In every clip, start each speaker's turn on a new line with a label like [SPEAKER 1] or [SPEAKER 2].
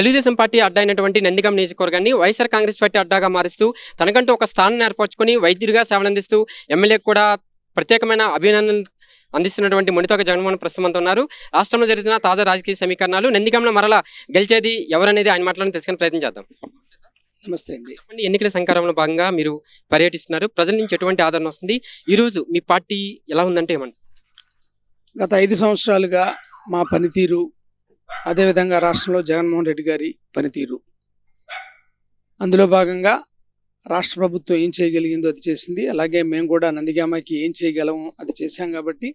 [SPEAKER 1] Telugu Desam party అడ్డా అయినటువంటి నందిగం నియోజకవర్గాన్ని YSR Congress party అడ్డాగా మారుస్తూ తనకంటూ ఒక స్థానాన్ని ఏర్పరచుకొని వైద్యుడిగా సేవలందిస్తూ ఎమ్మెల్యేకి కూడా ప్రత్యేకమైన అభినందన అందిస్తున్నటువంటి మునితోక జగన్మోహన్ ప్రస్తుతం ఉన్నారు. రాష్ట్రంలో జరుగుతున్న తాజా రాజకీయ సమీకరణాలు నందిగంలో మరలా గెలిచేది ఎవరనేది ఆయన మాటలను తెలుసుకుని ప్రయత్నం చేద్దాం.
[SPEAKER 2] నమస్తే అండి.
[SPEAKER 1] చెప్పండి ఎన్నికల సంకారంలో భాగంగా మీరు పర్యటిస్తున్నారు. ప్రజల నుంచి ఎటువంటి ఆదరణ వస్తుంది? ఈ రోజు మీ పార్టీ ఎలా ఉందంటే ఏమంటారు?
[SPEAKER 2] గత ఐదు సంవత్సరాలుగా మా పనితీరు అదేవిధంగా రాష్ట్రంలో జగన్మోహన్ రెడ్డి గారి పనితీరు. అందులో భాగంగా రాష్ట్ర ప్రభుత్వం ఏం చేయగలిగిందో అది చేసింది. అలాగే మేము కూడా నందిగామకి ఏం చేయగలము అది చేశాం కాబట్టి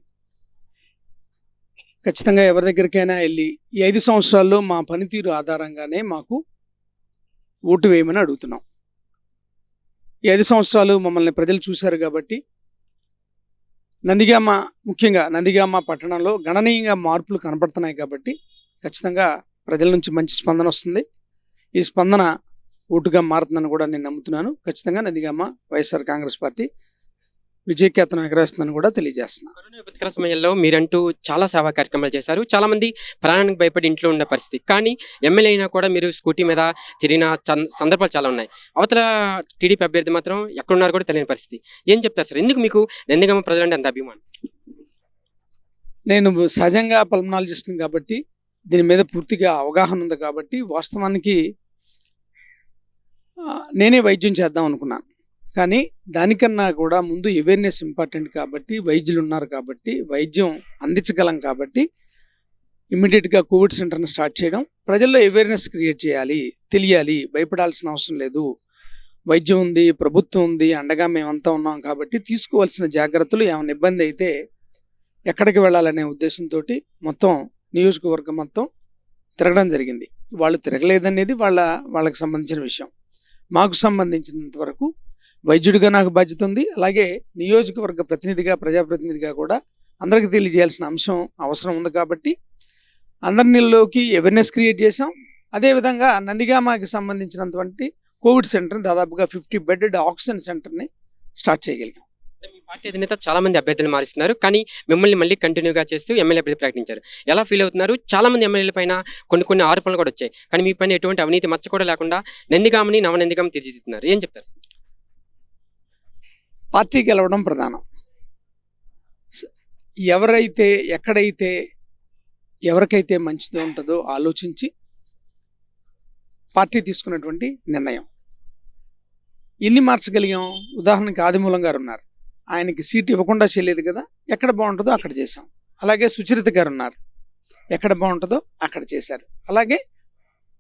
[SPEAKER 2] ఖచ్చితంగా ఎవరి దగ్గరికైనా వెళ్ళి ఈ ఐదు సంవత్సరాల్లో మా పనితీరు ఆధారంగానే మాకు ఓటు వేయమని అడుగుతున్నాం. ఈ ఐదు సంవత్సరాలు మమ్మల్ని ప్రజలు చూశారు కాబట్టి నందిగామ ముఖ్యంగా నందిగామ పట్టణంలో గణనీయంగా మార్పులు కనపడుతున్నాయి కాబట్టి ఖచ్చితంగా ప్రజల నుంచి మంచి స్పందన వస్తుంది. ఈ స్పందన ఓటుగా మారుతుందని కూడా నేను నమ్ముతున్నాను. ఖచ్చితంగా నందిగామ వైఎస్ఆర్ కాంగ్రెస్ పార్టీ విజయకేతనం ఎగరేస్తుందని కూడా తెలియజేస్తున్నాను
[SPEAKER 1] కరోనా విపత్కర సమయంలో మీరంటూ చాలా సేవా కార్యక్రమాలు చేశారు. చాలా మంది ప్రాణానికి భయపడి ఇంట్లో ఉన్న పరిస్థితి. కానీ ఎమ్మెల్యే అయినా కూడా మీరు స్కూటీ మీద తిరిగిన సందర్భాలు చాలా ఉన్నాయి. అవతల టీడీపీ అభ్యర్థి మాత్రం ఎక్కడున్నారు కూడా తెలియని పరిస్థితి. ఏం చెప్తారు సార్? ఎందుకు మీకు నందిగామ ప్రజలంటే అంత అభిమానం?
[SPEAKER 2] నేను సహజంగా పల్మనాలజిస్ట్ని కాబట్టి దీని మీద పూర్తిగా అవగాహన ఉంది కాబట్టి వాస్తవానికి నేనే వైద్యం చేద్దాం అనుకున్నాను. కానీ దానికన్నా కూడా ముందు అవేర్నెస్ ఇంపార్టెంట్ కాబట్టి వైద్యులు ఉన్నారు కాబట్టి వైద్యం అందించగలం కాబట్టి ఇమ్మీడియట్గా కోవిడ్ సెంటర్ని స్టార్ట్ చేయడం ప్రజల్లో అవేర్నెస్ క్రియేట్ చేయాలి తెలియాలి భయపడాల్సిన అవసరం లేదు. వైద్యం ఉంది ప్రభుత్వం ఉంది అండగా మేమంతా ఉన్నాం కాబట్టి తీసుకోవాల్సిన జాగ్రత్తలు ఏమైనా ఇబ్బంది అయితే ఎక్కడికి వెళ్ళాలనే ఉద్దేశంతో మొత్తం నియోజకవర్గం మొత్తం తిరగడం జరిగింది. వాళ్ళు తిరగలేదనేది వాళ్ళ వాళ్ళకి సంబంధించిన విషయం. మాకు సంబంధించినంత వరకు వైద్యుడిగా నాకు బాధ్యత ఉంది. అలాగే నియోజకవర్గ ప్రతినిధిగా ప్రజాప్రతినిధిగా కూడా అందరికీ తెలియజేయాల్సిన అంశం అవసరం ఉంది కాబట్టి అందరిలోకి అవేర్నెస్ క్రియేట్ చేసాం అదేవిధంగా నందిగామకి సంబంధించినటువంటి కోవిడ్ సెంటర్ని దాదాపుగా ఫిఫ్టీ బెడెడ్ ఆక్సిజన్ సెంటర్ని స్టార్ట్ చేయగలిగాం.
[SPEAKER 1] పార్టీ అధినేత చాలా మంది అభ్యర్థులు మారుస్తున్నారు. కానీ మిమ్మల్ని మళ్ళీ కంటిన్యూగా చేస్తూ ఎమ్మెల్యే అభ్యర్థి ప్రకటించారు. ఎలా ఫీల్ అవుతున్నారు? చాలా మంది ఎమ్మెల్యేల పైన కొన్ని కొన్ని ఆరోపణలు కూడా వచ్చాయి. కానీ మీ పైన ఎటువంటి అవినీతి మచ్చ కూడా లేకుండా నందిగామని నవనందిగామ తీర్చిదిద్దుతున్నారు. ఏం చెప్తారు?
[SPEAKER 2] పార్టీ గెలవడం ప్రధానం. ఎవరైతే ఎక్కడైతే ఎవరికైతే మంచిది ఉంటుందో ఆలోచించి పార్టీ తీసుకున్నటువంటి నిర్ణయం. ఎన్ని మార్చగలిగాం? ఉదాహరణకి ఆదిమూలం గారు ఉన్నారు. ఆయనకి సీట్ ఇవ్వకుండా చేయలేదు కదా ఎక్కడ బాగుంటుందో అక్కడ చేశాం. అలాగే సుచరిత గారు ఉన్నారు. ఎక్కడ బాగుంటుందో అక్కడ చేశారు. అలాగే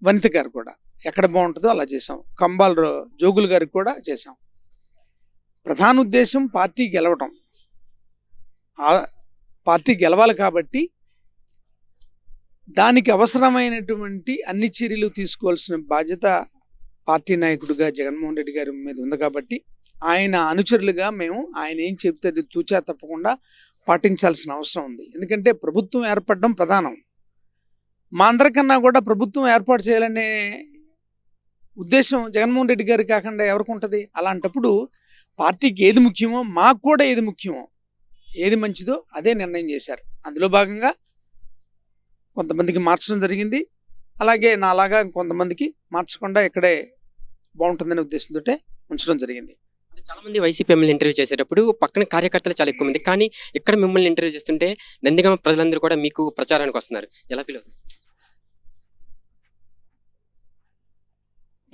[SPEAKER 2] వనిత గారు కూడా ఎక్కడ బాగుంటుందో అలా చేశాం. కంబాల్ జోగులు గారికి కూడా చేశాం. ప్రధాన ఉద్దేశం పార్టీ గెలవటం. పార్టీ గెలవాలి కాబట్టి దానికి అవసరమైనటువంటి అన్ని చర్యలు తీసుకోవాల్సిన బాధ్యత పార్టీ నాయకుడిగా జగన్మోహన్ రెడ్డి గారి మీద ఉంది కాబట్టి ఆయన అనుచరులుగా మేము ఆయన ఏం చెప్తే అది తూచా తప్పకుండా పాటించాల్సిన అవసరం ఉంది. ఎందుకంటే ప్రభుత్వం ఏర్పడడం ప్రధానం. మా అందరికన్నా కూడా ప్రభుత్వం ఏర్పాటు చేయాలనే ఉద్దేశం జగన్మోహన్ రెడ్డి గారికి కాకుండా ఎవరికి ఉంటుంది? అలాంటప్పుడు పార్టీకి ఏది ముఖ్యమో మాకు కూడా ఏది ముఖ్యమో ఏది మంచిదో అదే నిర్ణయం చేశారు. అందులో భాగంగా కొంతమందికి మార్చడం జరిగింది. అలాగే నాలాగా కొంతమందికి మార్చకుండా ఇక్కడే బాగుంటుందనే ఉద్దేశంతో ఉంచడం జరిగింది.
[SPEAKER 1] చాలా మంది వైసీపీ ఎమ్మెల్యే ఇంటర్వ్యూ చేసేటప్పుడు పక్కన కార్యకర్తలు చాలా ఎక్కువ మంది. కానీ ఇక్కడ మిమ్మల్ని ఇంటర్వ్యూ చేస్తుంటే నందిగామ ప్రజలందరూ కూడా మీకు ప్రచారానికి వస్తున్నారు. ఎలా ఫీల్ అవుతుంది?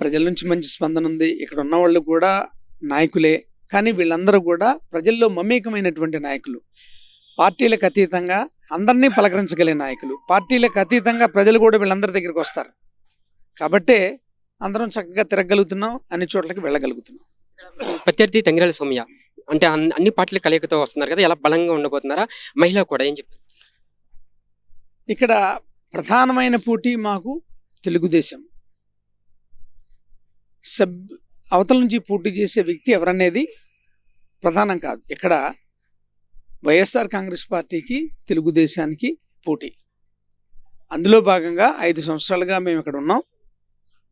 [SPEAKER 2] ప్రజల నుంచి మంచి స్పందన ఉంది. ఇక్కడ ఉన్న వాళ్ళు కూడా నాయకులే. కానీ వీళ్ళందరూ కూడా ప్రజల్లో మమేకమైనటువంటి నాయకులు. పార్టీలకు అతీతంగా అందరినీ పలకరించగలిగే నాయకులు. పార్టీలకు అతీతంగా ప్రజలు కూడా వీళ్ళందరి దగ్గరికి వస్తారు. కాబట్టే అందరం చక్కగా తిరగలుగుతున్నాం అన్ని చోట్లకి వెళ్ళగలుగుతున్నాం.
[SPEAKER 1] ప్రత్యర్థి తంగిరాల సౌమ్య అంటే అన్ని- అన్ని పార్టీల కలయికతో వస్తున్నారు కదా ఎలా బలంగా ఉండబోతున్నారా? మహిళ కూడా ఏం చెప్పారు
[SPEAKER 2] ఇక్కడ ప్రధానమైన పోటీ మాకు తెలుగుదేశం. సబ్ అవతల నుంచి పోటీ చేసే వ్యక్తి ఎవరనేది ప్రధానం కాదు. ఇక్కడ వైఎస్ఆర్ కాంగ్రెస్ పార్టీకి తెలుగుదేశానికి పోటీ. అందులో భాగంగా ఐదు సంవత్సరాలుగా మేము ఇక్కడ ఉన్నాం.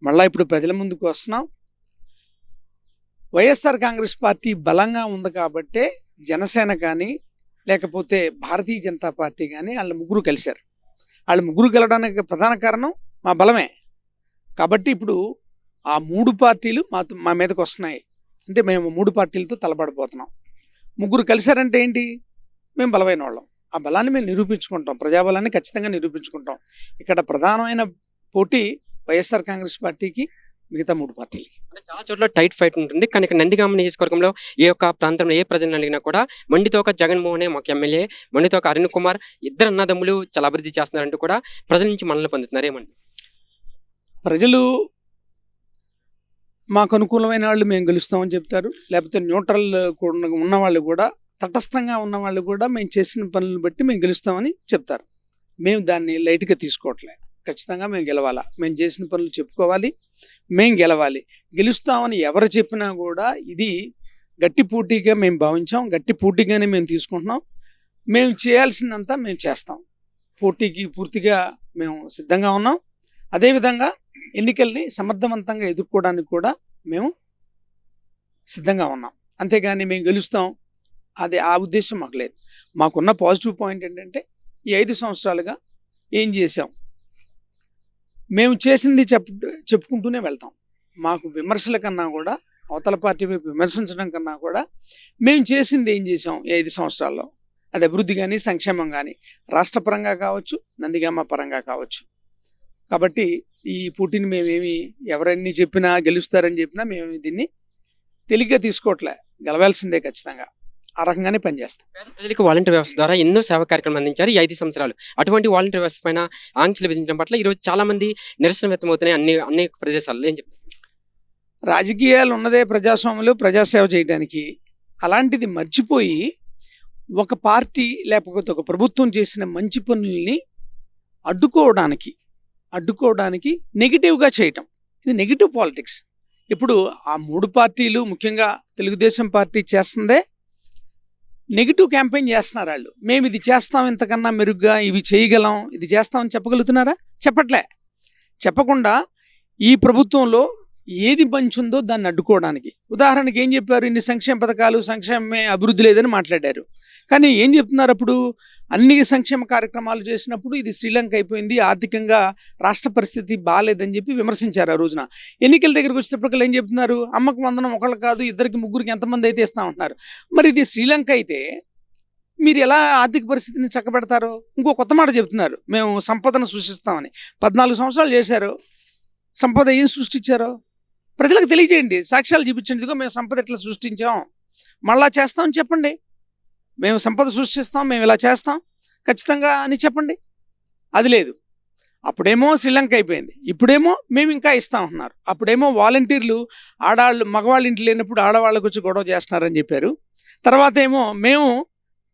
[SPEAKER 2] మళ్ళీ ఇప్పుడు ప్రజల ముందుకు వస్తున్నాం. వైఎస్ఆర్ కాంగ్రెస్ పార్టీ బలంగా ఉంది కాబట్టే జనసేన కానీ లేకపోతే భారతీయ జనతా పార్టీ కానీ వాళ్ళ ముగ్గురు కలిశారు. వాళ్ళు ముగ్గురు కలవడానికి ప్రధాన కారణం మా బలమే. కాబట్టి ఇప్పుడు ఆ మూడు పార్టీలు మా మా మీదకు వస్తున్నాయి. అంటే మేము మూడు పార్టీలతో తలపడిపోతున్నాం. ముగ్గురు కలిశారంటే ఏంటి? మేము బలమైన వాళ్ళం. ఆ బలాన్ని మేము నిరూపించుకుంటాం. ప్రజాబలాన్ని ఖచ్చితంగా నిరూపించుకుంటాం. ఇక్కడ ప్రధానమైన పోటీ వైఎస్ఆర్ కాంగ్రెస్ పార్టీకి మిగతా మూడు పార్టీలకి.
[SPEAKER 1] అంటే చాలా చోట్ల టైట్ ఫైట్ ఉంటుంది. కానీ ఇక్కడ నందిగామ నియోజకవర్గంలో ఏ ఒక్క ప్రాంతంలో ఏ ప్రజలను అడిగినా కూడా మండితోక జగన్మోహనే మాకు ఎమ్మెల్యే మండితోక అరుణ్ కుమార్ ఇద్దరు అన్నదమ్ములు చాలా అభివృద్ధి చేస్తున్నారంటూ కూడా ప్రజల నుంచి మనల్ని పొందుతున్నారు. ఏమండి?
[SPEAKER 2] ప్రజలు మాకు అనుకూలమైన వాళ్ళు మేము గెలుస్తామని చెప్తారు. లేకపోతే న్యూట్రల్ కూడా ఉన్న వాళ్ళు కూడా తటస్థంగా ఉన్న వాళ్ళు కూడా మేము చేసిన పనులను బట్టి మేము గెలుస్తామని చెప్తారు. మేము దాన్ని లైట్గా తీసుకోవట్లే. ఖచ్చితంగా మేము గెలవాలా. మేము చేసిన పనులు చెప్పుకోవాలి. మేము గెలవాలి. గెలుస్తామని ఎవరు చెప్పినా కూడా ఇది గట్టి పోటీగా మేము భావించాం. గట్టి పోటీగానే మేము తీసుకుంటున్నాం. మేము చేయాల్సిందంతా మేము చేస్తాం. పోటీకి పూర్తిగా మేము సిద్ధంగా ఉన్నాం. అదేవిధంగా ఎన్నికల్ని సమర్థవంతంగా ఎదుర్కోవడానికి కూడా మేము సిద్ధంగా ఉన్నాం. అంతేగాని మేము గెలుస్తాం. అది ఆ ఉద్దేశం మాకు లేదు. మాకున్న పాజిటివ్ పాయింట్ ఏంటంటే ఈ ఐదు సంవత్సరాలుగా ఏం చేసాం మేము చేసింది చెప్ చెప్పుకుంటూనే వెళ్తాం. మాకు విమర్శల కన్నా కూడా అవతల పార్టీ వైపు విమర్శించడం కన్నా కూడా మేము చేసింది ఏం చేసాం? ఐదు సంవత్సరాల్లో. అది అభివృద్ధి కానీ సంక్షేమం కానీ రాష్ట్ర పరంగా కావచ్చు నందిగామ పరంగా కావచ్చు. కాబట్టి ఈ పోటీని మేమేమి ఎవరన్నీ చెప్పినా గెలుస్తారని చెప్పినా మేము దీన్ని తేలిగ్గా తీసుకోవట్లే గెలవాల్సిందే ఖచ్చితంగా. ఆ రకంగానే పనిచేస్తాం.
[SPEAKER 1] ప్రజలకు వాలంటీర్ వ్యవస్థ ద్వారా ఎన్నో సేవా కార్యక్రమాలు అందించారు ఈ ఐదు సంవత్సరాలు. అటువంటి వాలంటీర్ వ్యవస్థ పైన ఆంక్షలు విధించడం పట్ల ఈరోజు చాలా మంది నిరసన వ్యక్తమవుతున్నాయి అన్ని అనేక ప్రదేశాల్లో. ఏం చెప్తారు?
[SPEAKER 2] రాజకీయాలు ఉన్నదే ప్రజాస్వామ్యంలో ప్రజాసేవ చేయడానికి అలాంటిది మర్చిపోయి ఒక పార్టీ లేకపోతే ఒక ప్రభుత్వం చేసిన మంచి పనుల్ని అడ్డుకోవడానికి అడ్డుకోవడానికి నెగిటివ్గా చేయటం. ఇది నెగిటివ్ పాలిటిక్స్ ఇప్పుడు ఆ మూడు పార్టీలు ముఖ్యంగా తెలుగుదేశం పార్టీ చేస్తుందే నెగిటివ్ క్యాంపెయిన్ చేస్తున్నారు వాళ్ళు. మేము ఇది చేస్తాం ఇంతకన్నా మెరుగ్గా ఇవి చేయగలం ఇది చేస్తామని చెప్పగలుగుతున్నారా? చెప్పట్లే. చెప్పకుండా ఈ ప్రభుత్వంలో ఏది మంచి ఉందో దాన్ని అడ్డుకోవడానికి. ఉదాహరణకి ఏం చెప్పారు? ఇన్ని సంక్షేమ పథకాలు సంక్షేమమే అభివృద్ధి లేదని మాట్లాడారు. కానీ ఏం చెప్తున్నారు అప్పుడు? అన్ని సంక్షేమ కార్యక్రమాలు చేసినప్పుడు ఇది శ్రీలంక అయిపోయింది ఆర్థికంగా రాష్ట్ర పరిస్థితి బాగాలేదని చెప్పి విమర్శించారు ఆ రోజున. ఎన్నికల దగ్గరికి వచ్చేటప్పటికల్లా ఏం చెప్తున్నారు? అమ్మకు వందనం ఒకళ్ళు కాదు ఇద్దరికి ముగ్గురికి ఎంతమంది అయితే ఇస్తామంటున్నారు మరి ఇది శ్రీలంక అయితే మీరు ఎలా ఆర్థిక పరిస్థితిని చక్కబెడతారు? ఇంకో కొత్త మాట చెప్తున్నారు. మేము సంపదను సృష్టిస్తామని. పద్నాలుగు సంవత్సరాలు చేశారు. సంపద ఏం సృష్టించారో? ప్రజలకు తెలియజేయండి. సాక్ష్యాలు చూపించండి. మేము సంపద ఎట్లా సృష్టించాం. మళ్ళా చేస్తామని చెప్పండి. మేము సంపద సృష్టిస్తాం. మేము ఇలా చేస్తాం. ఖచ్చితంగా అని చెప్పండి. అది లేదు. అప్పుడేమో శ్రీలంక అయిపోయింది. ఇప్పుడేమో మేము ఇంకా ఇస్తాం అంటున్నారు అప్పుడేమో వాలంటీర్లు ఆడవాళ్ళు మగవాళ్ళ ఇంటి లేనప్పుడు ఆడవాళ్ళకి వచ్చి గొడవ చేస్తున్నారని చెప్పారు. తర్వాత ఏమో మేము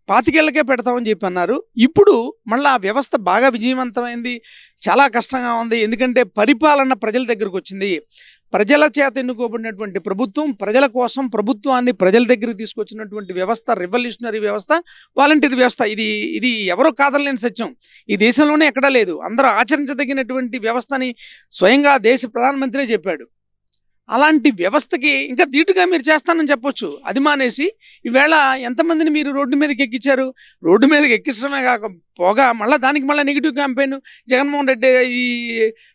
[SPEAKER 2] పాతికేళ్ళకే పెడతామని చెప్పి అన్నారు. ఇప్పుడు మళ్ళీ ఆ వ్యవస్థ బాగా విజయవంతమైంది. చాలా కష్టంగా ఉంది. ఎందుకంటే పరిపాలన ప్రజల దగ్గరకు వచ్చింది. ప్రజల చేత ఎన్నుకోబడినటువంటి ప్రభుత్వం ప్రజల కోసం ప్రభుత్వాన్ని ప్రజల దగ్గరికి తీసుకొచ్చినటువంటి వ్యవస్థ రెవల్యూషనరీ వ్యవస్థ వాలంటీర్ వ్యవస్థ. ఇది ఇది ఎవరో కాదనలేని సత్యం. ఈ దేశంలోనే ఎక్కడా లేదు. అందరూ ఆచరించదగినటువంటి వ్యవస్థని స్వయంగా దేశ ప్రధానమంత్రి చెప్పాడు. అలాంటి వ్యవస్థకి ఇంకా ధీటుగా మీరు చేస్తానని చెప్పొచ్చు. అది మానేసి ఈవేళ ఎంతమందిని మీరు రోడ్డు మీదకి ఎక్కించారు? రోడ్డు మీదకి ఎక్కించడమే కాక పోగా మళ్ళీ దానికి మళ్ళీ నెగిటివ్ క్యాంపెయిన్ జగన్మోహన్ రెడ్డి ఈ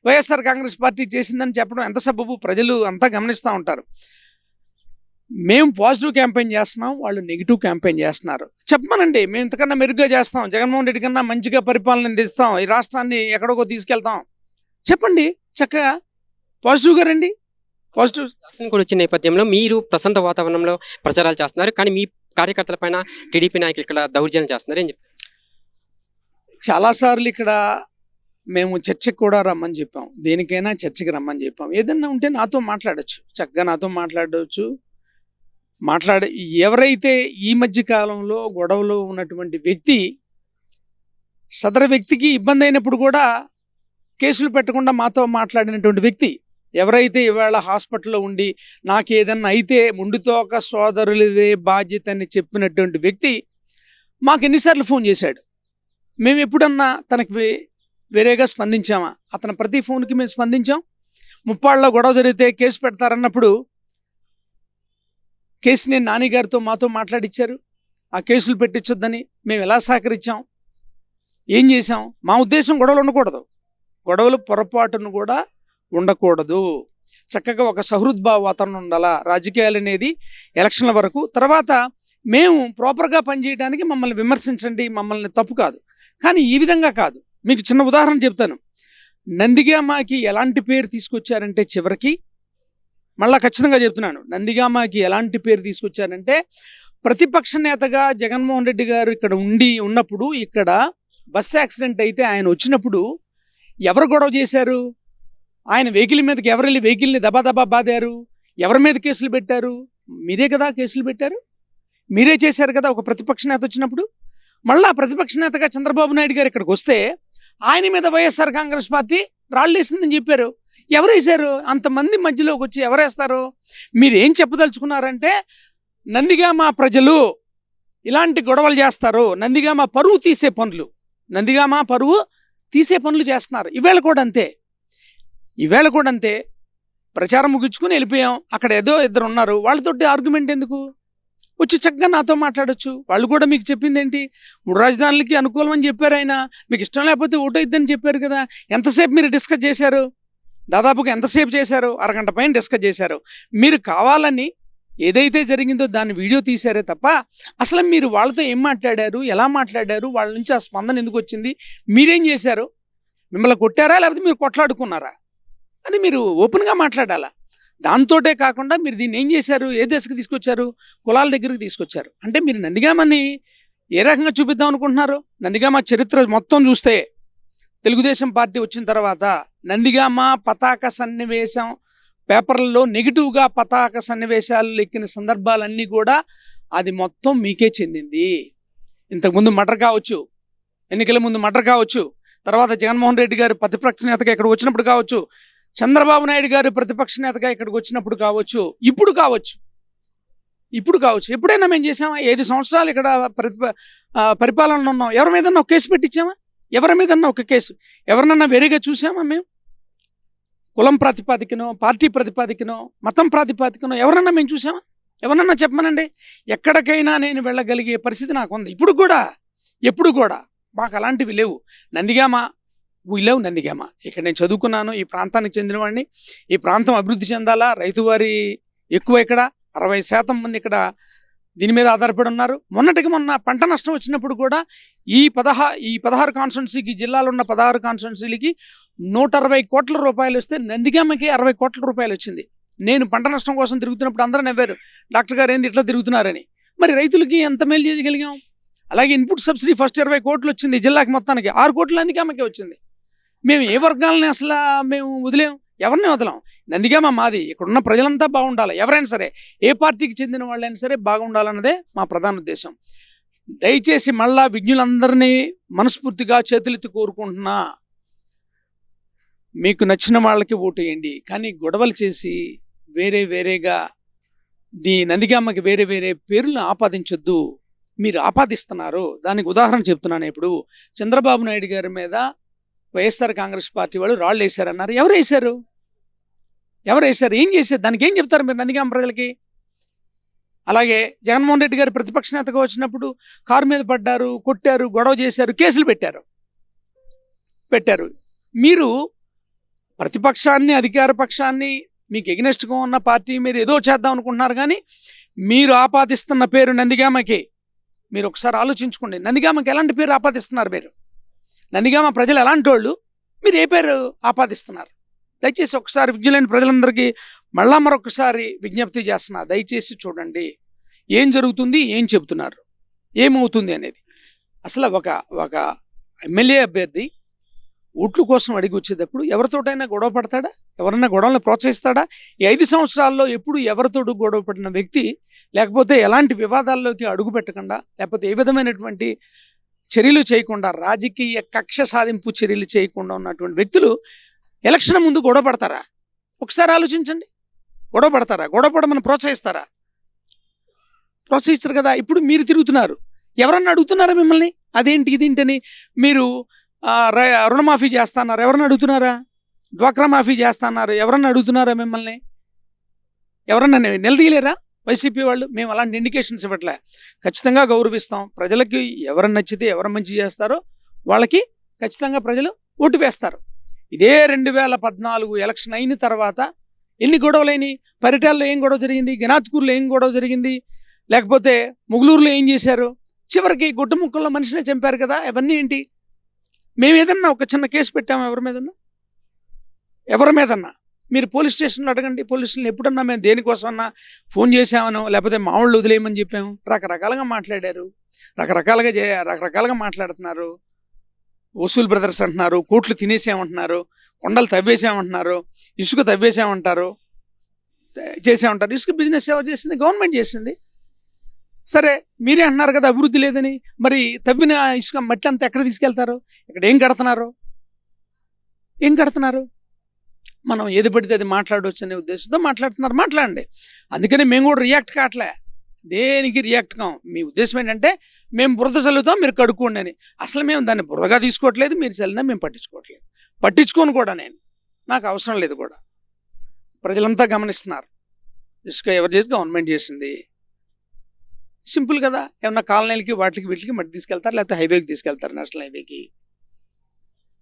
[SPEAKER 2] వైఎస్ఆర్ కాంగ్రెస్ పార్టీ చేసిందని చెప్పడం ఎంత సబబు? ప్రజలు అంతా గమనిస్తూ ఉంటారు. మేము పాజిటివ్ క్యాంపెయిన్ చేస్తున్నాం వాళ్ళు నెగిటివ్ క్యాంపెయిన్ చేస్తున్నారు. చెప్పమనండి మేము ఇంతకన్నా మెరుగ్గా చేస్తాం. జగన్మోహన్ రెడ్డి కన్నా మంచిగా పరిపాలన అందిస్తాం. ఈ రాష్ట్రాన్ని ఎక్కడికో తీసుకెళ్తాం. చెప్పండి చక్కగా. పాజిటివ్గా రండి. పాజిటివ్
[SPEAKER 1] ఎలక్షన్ కూడా వచ్చిన నేపథ్యంలో మీరు ప్రశాంత వాతావరణంలో ప్రచారాలు చేస్తున్నారు. కానీ మీ కార్యకర్తల పైన టీడీపీ నాయకులు ఇక్కడ దౌర్జన్యం చేస్తున్నారు ఏం
[SPEAKER 2] చాలాసార్లు ఇక్కడ మేము చర్చకు కూడా రమ్మని చెప్పాం. దేనికైనా చర్చకి రమ్మని చెప్పాం. ఏదన్నా ఉంటే నాతో మాట్లాడొచ్చు. చక్కగా నాతో మాట్లాడవచ్చు మాట్లాడ ఎవరైతే ఈ మధ్య కాలంలో గొడవలో ఉన్నటువంటి వ్యక్తి సదరు వ్యక్తికి ఇబ్బంది అయినప్పుడు కూడా కేసులు పెట్టకుండా మాతో మాట్లాడినటువంటి వ్యక్తి ఎవరైతే ఇవాళ హాస్పిటల్లో ఉండి నాకు ఏదన్నా అయితే ముండితోక సోదరులదే బాధ్యత అని చెప్పినటువంటి వ్యక్తి మాకు ఎన్నిసార్లు ఫోన్ చేశాడు. మేము ఎప్పుడన్నా తనకి వేరేగా స్పందించామా? అతని ప్రతి ఫోన్కి మేము స్పందించాం. ముప్పాళ్ళలో గొడవ జరిగితే కేసు పెడతారన్నప్పుడు కేసుని నానిగారితో మాతో మాట్లాడిచ్చారు. ఆ కేసులు పెట్టించొద్దని మేము ఎలా సహకరించాం? ఏం చేసాం మా ఉద్దేశం గొడవలు ఉండకూడదు. గొడవలు పొరపాటును కూడా ఉండకూడదు. చక్కగా ఒక సహృద్భావ వాతావరణం ఉండాలా? రాజకీయాలు అనేది ఎలక్షన్ల వరకు. తర్వాత మేము ప్రాపర్గా పనిచేయడానికి మమ్మల్ని విమర్శించండి మమ్మల్ని తప్పు కాదు. కానీ ఈ విధంగా కాదు. మీకు చిన్న ఉదాహరణ చెప్తాను. నందిగామాకి ఎలాంటి పేరు తీసుకొచ్చారంటే చివరికి మళ్ళా ఖచ్చితంగా చెప్తున్నాను. నందిగామాకి ఎలాంటి పేరు తీసుకొచ్చారంటే ప్రతిపక్ష నేతగా జగన్మోహన్ రెడ్డి గారు ఇక్కడ ఉండి ఉన్నప్పుడు ఇక్కడ బస్ యాక్సిడెంట్ అయితే ఆయన వచ్చినప్పుడు ఎవరు గొడవ చేశారు? ఆయన వెహికల్ మీదకి ఎవరు వెళ్ళి వెహికల్ని దబా దబా బాదారు? ఎవరి మీద కేసులు పెట్టారు? మీరే కదా కేసులు పెట్టారు? మీరే చేశారు కదా ఒక ప్రతిపక్ష నేత వచ్చినప్పుడు? మళ్ళా ప్రతిపక్ష నేతగా చంద్రబాబు నాయుడు గారు ఇక్కడికి వస్తే ఆయన మీద వైఎస్ఆర్ కాంగ్రెస్ పార్టీ రాళ్ళు వేసిందని చెప్పారు. ఎవరు వేశారు? అంతమంది మధ్యలోకి వచ్చి ఎవరు వేస్తారు? మీరు ఏం చెప్పదలుచుకున్నారంటే నందిగా మా ప్రజలు ఇలాంటి గొడవలు చేస్తారు. నందిగామ పరువు తీసే పనులు. నందిగామ పరువు తీసే పనులు చేస్తున్నారు. ఈవేళ కూడా అంతే. ఈవేళ కూడా అంతే. ప్రచారం ముగించుకుని వెళ్ళిపోయాం. అక్కడ ఏదో ఇద్దరు ఉన్నారు. వాళ్ళతోటి ఆర్గ్యుమెంట్ ఎందుకు? వచ్చి చక్కగా నాతో మాట్లాడొచ్చు. వాళ్ళు కూడా మీకు చెప్పింది ఏంటి మూడు రాజధానులకి అనుకూలం అని చెప్పారు ఆయన. మీకు ఇష్టం లేకపోతే ఓటు ఇద్దని చెప్పారు కదా. ఎంతసేపు మీరు డిస్కస్ చేశారు? దాదాపుగా ఎంతసేపు చేశారు? అరగంట పైన డిస్కస్ చేశారు. మీరు కావాలని ఏదైతే జరిగిందో దాన్ని వీడియో తీశారే తప్ప అసలు మీరు వాళ్ళతో ఏం మాట్లాడారు? ఎలా మాట్లాడారు? వాళ్ళ నుంచి ఆ స్పందన ఎందుకు వచ్చింది? మీరేం చేశారు? మిమ్మల్ని కొట్టారా? లేకపోతే మీరు కొట్లాడుకున్నారా? అది మీరు ఓపెన్గా మాట్లాడాలా? దాంతోటే కాకుండా మీరు దీన్ని ఏం చేశారు? ఏ దశకు తీసుకొచ్చారు? కులాల దగ్గరికి తీసుకొచ్చారు. అంటే మీరు నందిగామని ఏ రకంగా చూపిద్దాం అనుకుంటున్నారు? నందిగామ చరిత్ర మొత్తం చూస్తే తెలుగుదేశం పార్టీ వచ్చిన తర్వాత నందిగామ పతాక సన్నివేశం పేపర్లలో నెగిటివ్గా పతాక సన్నివేశాలు ఎక్కిన సందర్భాలన్నీ కూడా అది మొత్తం మీకే చెందింది. ఇంతకుముందు మటర్ కావచ్చు ఎన్నికల ముందు మటర్ కావచ్చు తర్వాత జగన్మోహన్ రెడ్డి గారు ప్రతిపక్ష నేతగా ఇక్కడ వచ్చినప్పుడు కావచ్చు చంద్రబాబు నాయుడు గారు ప్రతిపక్ష నేతగా ఇక్కడికి వచ్చినప్పుడు కావచ్చు ఇప్పుడు కావచ్చు ఇప్పుడు కావచ్చు ఎప్పుడైనా మేము చేసామా ఐదు సంవత్సరాలు ఇక్కడ ప్రతిప పరిపాలనలో ఉన్నాం. ఎవరి మీద ఒక కేసు పెట్టించామా? ఎవరి మీద ఒక కేసు? ఎవరినన్నా వేరేగా చూసామా మేము? కులం ప్రాతిపాదికనో పార్టీ ప్రాతిపాదికనో మతం ప్రాతిపాదికనో ఎవరన్నా మేము చూసామా ఎవరన్నా చెప్పమనండి? ఎక్కడికైనా నేను వెళ్ళగలిగే పరిస్థితి నాకు ఉంది ఇప్పుడు కూడా ఎప్పుడు కూడా మాకు అలాంటివి లేవు. నందిగామ వీ లవ్ నందిగామ ఇక్కడ నేను చదువుకున్నాను ఈ ప్రాంతానికి చెందినవాడిని. ఈ ప్రాంతం అభివృద్ధి చెందాలా? రైతువారి ఎక్కువ ఇక్కడ అరవై శాతం మంది ఇక్కడ దీని మీద ఆధారపడి ఉన్నారు. మొన్నటికి మొన్న పంట నష్టం వచ్చినప్పుడు కూడా ఈ పదహా ఈ పదహారు కాన్స్టిట్యున్సీకి జిల్లాలో ఉన్న పదహారు కాన్స్టిట్యున్సీలకి నూట అరవై కోట్ల రూపాయలు వస్తే నందిగామకి అరవై కోట్ల రూపాయలు వచ్చింది. నేను పంట నష్టం కోసం తిరుగుతున్నప్పుడు అందరూ నవ్వారు డాక్టర్ గారు ఏంది ఇట్లా తిరుగుతున్నారని? మరి రైతులకి ఎంత మేలు చేయగలిగాం? అలాగే ఇన్పుట్ సబ్సిడీ ఫస్ట్ ఇరవై కోట్లు వచ్చింది జిల్లాకి మొత్తానికి. ఆరు కోట్లు నందిగామకే వచ్చింది. మేము ఏ వర్గాలని అసలు మేము వదిలేం? ఎవరిని వదలం? నందిగామ మాది. ఇక్కడున్న ప్రజలంతా బాగుండాలి. ఎవరైనా సరే ఏ పార్టీకి చెందిన వాళ్ళైనా సరే బాగుండాలన్నదే మా ప్రధాన ఉద్దేశం. దయచేసి మళ్ళా విజ్ఞులందరినీ మనస్ఫూర్తిగా చేతులెత్తి కోరుకుంటున్నా. మీకు నచ్చిన వాళ్ళకి ఓటేయండి. కానీ గొడవలు చేసి వేరే వేరేగా దీ నందిగామకి వేరే వేరే పేర్లను ఆపాదించొద్దు. మీరు ఆపాదిస్తున్నారు. దానికి ఉదాహరణ చెప్తున్నాను ఇప్పుడు. చంద్రబాబు నాయుడు గారి మీద వైఎస్ఆర్ కాంగ్రెస్ పార్టీ వాళ్ళు రాళ్ళు వేశారన్నారు. ఎవరు వేశారు? ఎవరు వేశారు? ఏం చేశారు? దానికి ఏం చెప్తారు మీరు నందిగామ ప్రజలకి? అలాగే జగన్మోహన్ రెడ్డి గారు ప్రతిపక్ష నేతగా వచ్చినప్పుడు కారు మీద పడ్డారు కొట్టారు గొడవ చేశారు కేసులు పెట్టారు. పెట్టారు. మీరు ప్రతిపక్షాన్ని అధికార పక్షాన్ని మీకు ఎగ్నెస్ట్గా ఉన్న పార్టీ మీద ఏదో చేద్దాం అనుకుంటున్నారు కానీ మీరు ఆపాదిస్తున్న పేరు నందిగామకి. మీరు ఒకసారి ఆలోచించుకోండి. నందిగామకి ఎలాంటి పేరు ఆపాదిస్తున్నారు మీరు? నందిగామ ప్రజలు ఎలాంటి వాళ్ళు మీరు ఏ పేరు ఆపాదిస్తున్నారు? దయచేసి ఒకసారి విజ్ఞులైన ప్రజలందరికీ మళ్ళా మరొకసారి విజ్ఞప్తి చేస్తున్నా. దయచేసి చూడండి. ఏం జరుగుతుంది? ఏం చెబుతున్నారు? ఏమవుతుంది అనేది. అసలు ఒక ఒక ఎమ్మెల్యే అభ్యర్థి ఓట్ల కోసం అడిగి వచ్చేటప్పుడు ఎవరితోటైనా గొడవ పడతాడా? ఎవరన్నా గొడవలను ప్రోత్సహిస్తాడా? ఈ ఐదు సంవత్సరాల్లో ఎప్పుడు ఎవరితోడు గొడవ పడిన వ్యక్తి లేకపోతే ఎలాంటి వివాదాల్లోకి అడుగు పెట్టకుండా లేకపోతే ఏ విధమైనటువంటి చర్యలు చేయకుండా రాజకీయ కక్ష సాధింపు చర్యలు చేయకుండా ఉన్నటువంటి వ్యక్తులు ఎలక్షన్ ముందు గొడవ పడతారా? ఒకసారి ఆలోచించండి. గొడవ పడతారా? గొడవ పడమని ప్రోత్సహిస్తారా? ప్రోత్సహిస్తారు కదా. ఇప్పుడు మీరు తిరుగుతున్నారు. ఎవరన్నా అడుగుతున్నారా మిమ్మల్ని? అదేంటి ఇదేంటని? మీరు ర- రుణమాఫీ చేస్తున్నారు. ఎవరన్నా అడుగుతున్నారా? డ్వాక్రా మాఫీ చేస్తున్నారు. ఎవరన్నా అడుగుతున్నారా మిమ్మల్ని? ఎవరన్నా నిలదీయలేరా? వైసీపీ వాళ్ళు మేము అలాంటి ఇండికేషన్స్ ఇవ్వట్లే. ఖచ్చితంగా గౌరవిస్తాం. ప్రజలకి ఎవరు నచ్చితే ఎవరు మంచి చేస్తారో వాళ్ళకి ఖచ్చితంగా ప్రజలు ఓటు వేస్తారు. ఇదే రెండు వేల పద్నాలుగు ఎలక్షన్ అయిన తర్వాత ఎన్ని గొడవలేని పరిటాల్లో ఏం గొడవ జరిగింది గనాత్కూరులో ఏం గొడవ జరిగింది లేకపోతే ముగులూరులో ఏం చేశారు? చివరికి గుడ్డ ముక్కల్లో మనిషినే చంపారు కదా ఇవన్నీ ఏంటి? మేము ఏదన్నా ఒక చిన్న కేసు పెట్టాము ఎవరి మీదన్నా? ఎవరి మీదన్నా? మీరు పోలీస్ స్టేషన్లో అడగండి పోలీసులను ఎప్పుడన్నా మేము దేనికోసమన్నా ఫోన్ చేసామనో లేకపోతే మామూలు వదిలేయమని చెప్పాము. రకరకాలుగా మాట్లాడారు. రకరకాలుగా చే రకరకాలుగా మాట్లాడుతున్నారు. వసూల్ బ్రదర్స్ అంటున్నారు కోట్లు తినేసామంటున్నారు కొండలు తవ్వేసామంటున్నారు ఇసుక తవ్వేసామంటారు చేసామంటారు. ఇసుక బిజినెస్ ఎవరు చేసింది? గవర్నమెంట్ చేసింది. సరే మీరే అంటున్నారు కదా అభివృద్ధి లేదని. మరి తవ్విన ఇసుక మట్టి అంతా ఎక్కడ తీసుకెళ్తారు? ఇక్కడ ఏం కడుతున్నారు? ఏం కడుతున్నారు? మనం ఏది పడితే అది మాట్లాడవచ్చు అనే ఉద్దేశంతో మాట్లాడుతున్నారు. మాట్లాడండి. అందుకని మేము కూడా రియాక్ట్ కావట్లే. దేనికి రియాక్ట్ కాం? మీ ఉద్దేశం ఏంటంటే మేము బురద చల్లుతాం మీరు కడుక్కోండి అని. అసలు మేము దాన్ని బురదగా తీసుకోవట్లేదు మీరు చల్లినా మేము పట్టించుకోవట్లేదు. పట్టించుకోను కూడా నేను. నాకు అవసరం లేదు కూడా. ప్రజలంతా గమనిస్తున్నారు. ఇసుక ఎవరు చేసి గవర్నమెంట్ చేసింది? సింపుల్ కదా. ఏమన్నా కాలనీలకి వాటికి వీటికి మట్టి తీసుకెళ్తారు? లేకపోతే హైవేకి తీసుకెళ్తారు? నేషనల్ హైవేకి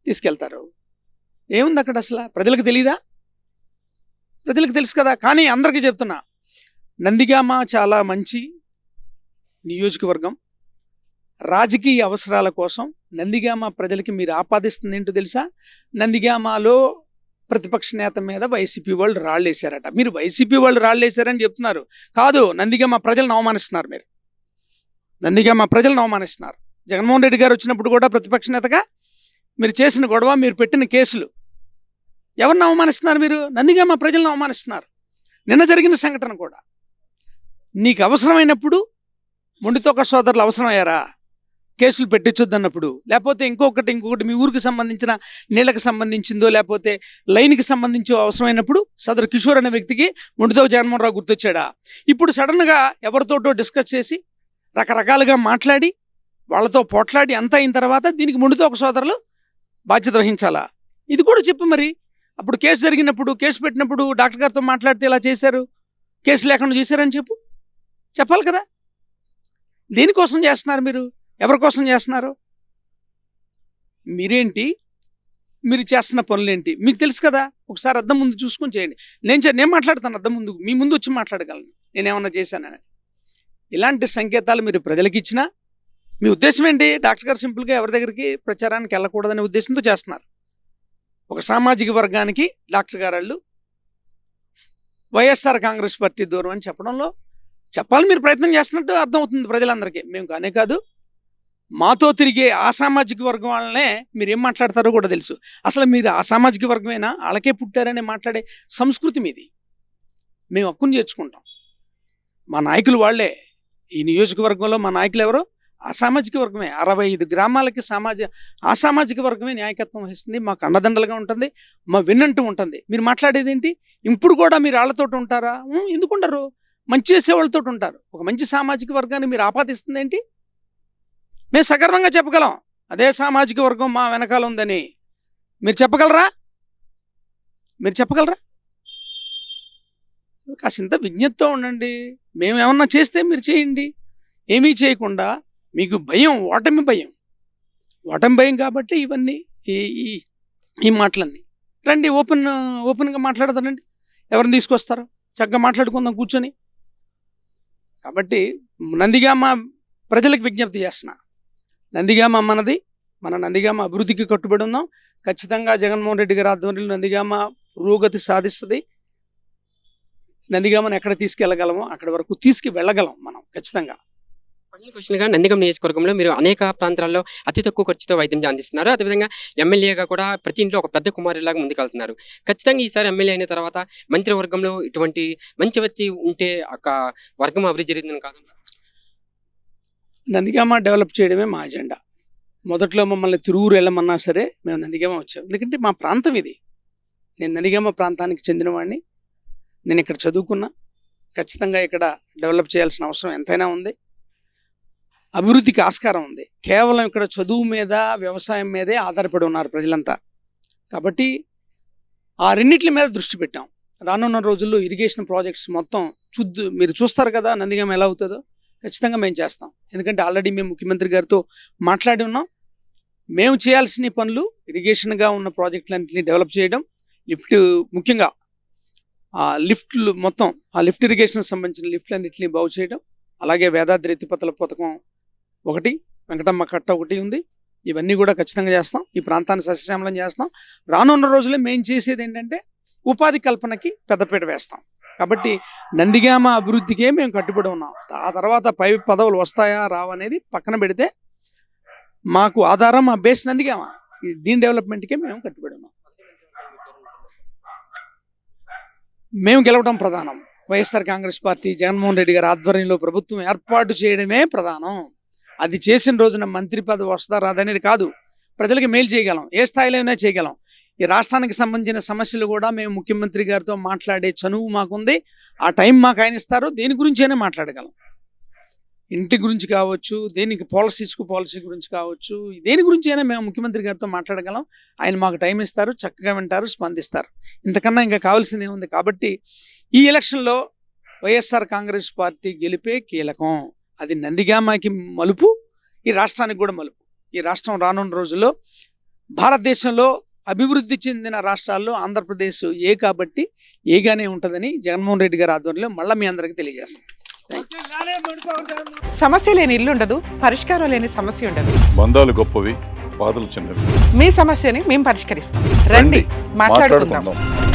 [SPEAKER 2] తీసుకెళ్తారు. ఏముంది అక్కడ అసలు? ప్రజలకు తెలీదా? ప్రజలకు తెలుసు కదా కానీ అందరికీ చెప్తున్నా. నందిగామ చాలా మంచి నియోజకవర్గం. రాజకీయ అవసరాల కోసం నందిగామ ప్రజలకి మీరు ఆపాదిస్తుంది ఏంటో తెలుసా? నందిగామలో ప్రతిపక్ష నేత మీద వైసీపీ వాళ్ళు రాళ్ళేశారట. మీరు వైసీపీ వాళ్ళు రాళ్ళేశారని చెప్తున్నారు. కాదు నందిగామ ప్రజలను అవమానిస్తున్నారు మీరు. నందిగామ ప్రజలను అవమానిస్తున్నారు. జగన్మోహన్ రెడ్డి గారు వచ్చినప్పుడు కూడా ప్రతిపక్ష నేతగా మీరు చేసిన గొడవ మీరు పెట్టిన కేసులు. ఎవరిని అవమానిస్తున్నారు మీరు? నందిగామ ప్రజలను అవమానిస్తున్నారు. నిన్న జరిగిన సంఘటన కూడా. నీకు అవసరమైనప్పుడు మొండితోక సోదరులు అవసరమయ్యారా? కేసులు పెట్టించొద్దన్నప్పుడు. లేకపోతే ఇంకొకటి ఇంకొకటి మీ ఊరికి సంబంధించిన నీళ్ళకి సంబంధించిందో లేకపోతే లైన్కి సంబంధించో అవసరమైనప్పుడు సదరు కిషోర్ అనే వ్యక్తికి మొండితో జగన్మోహన్ రావు గుర్తొచ్చాడా? ఇప్పుడు సడన్గా ఎవరితోటో డిస్కస్ చేసి రకరకాలుగా మాట్లాడి వాళ్ళతో పోట్లాడి అంత అయిన తర్వాత దీనికి మొండితో ఒక సోదరులు బాధ్యత వహించాలా? ఇది కూడా చెప్పు మరి. అప్పుడు కేసు జరిగినప్పుడు కేసు పెట్టినప్పుడు డాక్టర్ గారితో మాట్లాడితే ఇలా చేశారు? కేసు లేకుండా చేశారని చెప్పు. చెప్పాలి కదా. దేనికోసం చేస్తున్నారు మీరు? ఎవరి కోసం చేస్తున్నారు? మీరేంటి? మీరు చేస్తున్న పనులేంటి? మీకు తెలుసు కదా. ఒకసారి అద్దం ముందు చూసుకొని చేయండి. నేను నేను మాట్లాడతాను అద్దం ముందు. మీ ముందు వచ్చి మాట్లాడగలను. నేనేమన్నా చేశానని ఇలాంటి సంకేతాలు మీరు ప్రజలకు ఇచ్చినా మీ ఉద్దేశం ఏంటి? డాక్టర్ గారు సింపుల్గా ఎవరి దగ్గరికి ప్రచారానికి వెళ్ళకూడదనే ఉద్దేశంతో చేస్తున్నారు. ఒక సామాజిక వర్గానికి డాక్టర్ గారు వాళ్ళు వైఎస్ఆర్ కాంగ్రెస్ పార్టీ దూరం అని చెప్పడంలో చెప్పాలి మీరు ప్రయత్నం చేస్తున్నట్టు అర్థమవుతుంది ప్రజలందరికీ. మేము కానే కాదు మాతో తిరిగే అసామాజిక వర్గం వాళ్ళనే మీరు ఏం మాట్లాడతారో కూడా తెలుసు. అసలు మీరు ఆ సామాజిక వర్గమేనా? వాళ్ళకే పుట్టారని మాట్లాడే సంస్కృతి మీది. మేము హక్కును చేర్చుకుంటాం. మా నాయకులు వాళ్ళే. ఈ నియోజకవర్గంలో మా నాయకులు ఎవరు? అసామాజిక వర్గమే. అరవై ఐదు గ్రామాలకి సామాజిక అసామాజిక వర్గమే నాయకత్వం వహిస్తుంది. మాకు అండదండలుగా ఉంటుంది. మా విన్నంటూ ఉంటుంది. మీరు మాట్లాడేది ఏంటి? ఇప్పుడు కూడా మీరు వాళ్ళతో ఉంటారా? ఎందుకు ఉండరు? మంచి చేసేవాళ్ళతో ఉంటారు. ఒక మంచి సామాజిక వర్గాన్ని మీరు ఆపాదిస్తుంది ఏంటి? మేము సగర్వంగా చెప్పగలం. అదే సామాజిక వర్గం మా వెనకాల ఉందని. మీరు చెప్పగలరా? మీరు చెప్పగలరా? కాసింత విజ్ఞతతో ఉండండి. మేము ఏమన్నా చేస్తే మీరు చేయండి. ఏమీ చేయకుండా మీకు భయం ఓటమి భయం. ఓటమి భయం కాబట్టి ఇవన్నీ ఈ ఈ ఈ మాటలన్నీ. రండి ఓపెన్ ఓపెన్గా మాట్లాడతానండి. ఎవరిని తీసుకొస్తారు? చక్కగా మాట్లాడుకుందాం కూర్చొని. కాబట్టి నందిగామ ప్రజలకు విజ్ఞప్తి చేస్తున్నా. నందిగామ మనది మన నందిగామ అభివృద్ధికి కట్టుబడి ఉందాం ఖచ్చితంగా జగన్మోహన్ రెడ్డి గారి ఆధ్వర్యంలో నందిగామ పురోగతి సాధిస్తుంది. నందిగామను ఎక్కడ తీసుకెళ్ళగలమో అక్కడి వరకు తీసుకు వెళ్ళగలం మనం ఖచ్చితంగా.
[SPEAKER 1] క్వశ్చన్గా నందిగం నియోజకవర్గంలో మీరు అనేక ప్రాంతాల్లో అతి తక్కువ ఖర్చుతో వైద్యం అందిస్తున్నారు. అదేవిధంగా ఎమ్మెల్యేగా కూడా ప్రతి ఇంట్లో ఒక పెద్ద కుమారులాగా ముందుకెళ్తున్నారు. ఖచ్చితంగా ఈసారి ఎమ్మెల్యే అయిన తర్వాత మంత్రివర్గంలో ఇటువంటి మంచి వ్యక్తి ఉంటే ఒక వర్గం అభివృద్ధి జరుగుతుంది కాదు.
[SPEAKER 2] నందిగామ డెవలప్ చేయడమే మా అజెండా. మొదట్లో మమ్మల్ని తిరువురు వెళ్ళమన్నా సరే మేము నందిగామ వచ్చాం. ఎందుకంటే మా ప్రాంతం ఇది. నేను నందిగామ ప్రాంతానికి చెందినవాడిని. నేను ఇక్కడ చదువుకున్నా. ఖచ్చితంగా ఇక్కడ డెవలప్ చేయాల్సిన అవసరం ఎంతైనా ఉంది. అభివృద్ధికి ఆస్కారం ఉంది. కేవలం ఇక్కడ చదువు మీద వ్యవసాయం మీదే ఆధారపడి ఉన్నారు ప్రజలంతా. కాబట్టి ఆ రెండింటి మీద దృష్టి పెట్టాం. రానున్న రోజుల్లో ఇరిగేషన్ ప్రాజెక్ట్స్ మొత్తం చూద్దు మీరు చూస్తారు కదా నందిగం ఎలా అవుతుందో ఖచ్చితంగా మేము చేస్తాం. ఎందుకంటే ఆల్రెడీ మేము ముఖ్యమంత్రి గారితో మాట్లాడి ఉన్నాం. మేము చేయాల్సిన పనులు ఇరిగేషన్గా ఉన్న ప్రాజెక్టులన్నింటినీ డెవలప్ చేయడం లిఫ్ట్ ముఖ్యంగా ఆ లిఫ్ట్లు మొత్తం ఆ లిఫ్ట్ ఇరిగేషన్కి సంబంధించిన లిఫ్ట్లన్నింటినీ బాగు చేయడం అలాగే వేదాద్రి ఎత్తిపతల పథకం ఒకటి వెంకటమ్మ కట్ట ఒకటి ఉంది. ఇవన్నీ కూడా ఖచ్చితంగా చేస్తాం. ఈ ప్రాంతాన్ని సస్యశ్యామలం చేస్తాం. రానున్న రోజుల్లో మేము చేసేది ఏంటంటే ఉపాధి కల్పనకి పెద్దపీట వేస్తాం. కాబట్టి నందిగామ అభివృద్ధికే మేము కట్టుబడి ఉన్నాం. ఆ తర్వాత పై పదవులు వస్తాయా రావా అనేది పక్కన పెడితే మాకు ఆధారం మా బేస్ నందిగామ. ఈ దీని డెవలప్మెంట్కే మేము కట్టుబడి ఉన్నాం. మేము గెలవడం ప్రధానం. YSR Congress party Jaganmohan Reddy గారి ఆధ్వర్యంలో ప్రభుత్వం ఏర్పాటు చేయడమే ప్రధానం. అది చేసిన రోజున మంత్రి పదవి వస్తుందా రాదనేది కాదు. ప్రజలకు మేలు చేయగలం. ఏ స్థాయిలో అయినా చేయగలం. ఈ రాష్ట్రానికి సంబంధించిన సమస్యలు కూడా మేము ముఖ్యమంత్రి గారితో మాట్లాడే చనువు మాకుంది. ఆ టైం మాకు ఆయన ఇస్తారు. దేని గురించి అయినా మాట్లాడగలం. ఇంటి గురించి కావచ్చు దేనికి పాలసీస్కు పాలసీ గురించి కావచ్చు దేని గురించి అయినా మేము ముఖ్యమంత్రి గారితో మాట్లాడగలం. ఆయన మాకు టైం ఇస్తారు చక్కగా వింటారు స్పందిస్తారు. ఇంతకన్నా ఇంకా కావాల్సింది ఏముంది? కాబట్టి ఈ ఎలక్షన్లో వైఎస్ఆర్ కాంగ్రెస్ పార్టీ గెలిపే కీలకం. అది నందిగామాకి మలుపు ఈ రాష్ట్రానికి కూడా మలుపు. ఈ రాష్ట్రం రానున్న రోజుల్లో భారతదేశంలో అభివృద్ధి చెందిన రాష్ట్రాల్లో ఆంధ్రప్రదేశ్ ఏ కాబట్టి ఏగానే ఉంటుందని జగన్మోహన్ రెడ్డి గారి ఆధ్వర్యంలో మళ్ళీ మీ అందరికీ తెలియజేస్తాం.
[SPEAKER 3] సమస్య లేని ఇల్లు ఉండదు పరిష్కారం లేని సమస్య ఉండదు.
[SPEAKER 4] బంధాలు గొప్పవి బాధలు చిన్నవి.
[SPEAKER 3] మీ సమస్యని మేము పరిష్కరిస్తాం. రండి మాట్లాడుకుందాం.
[SPEAKER 4] మాట్లాడుకుందాం.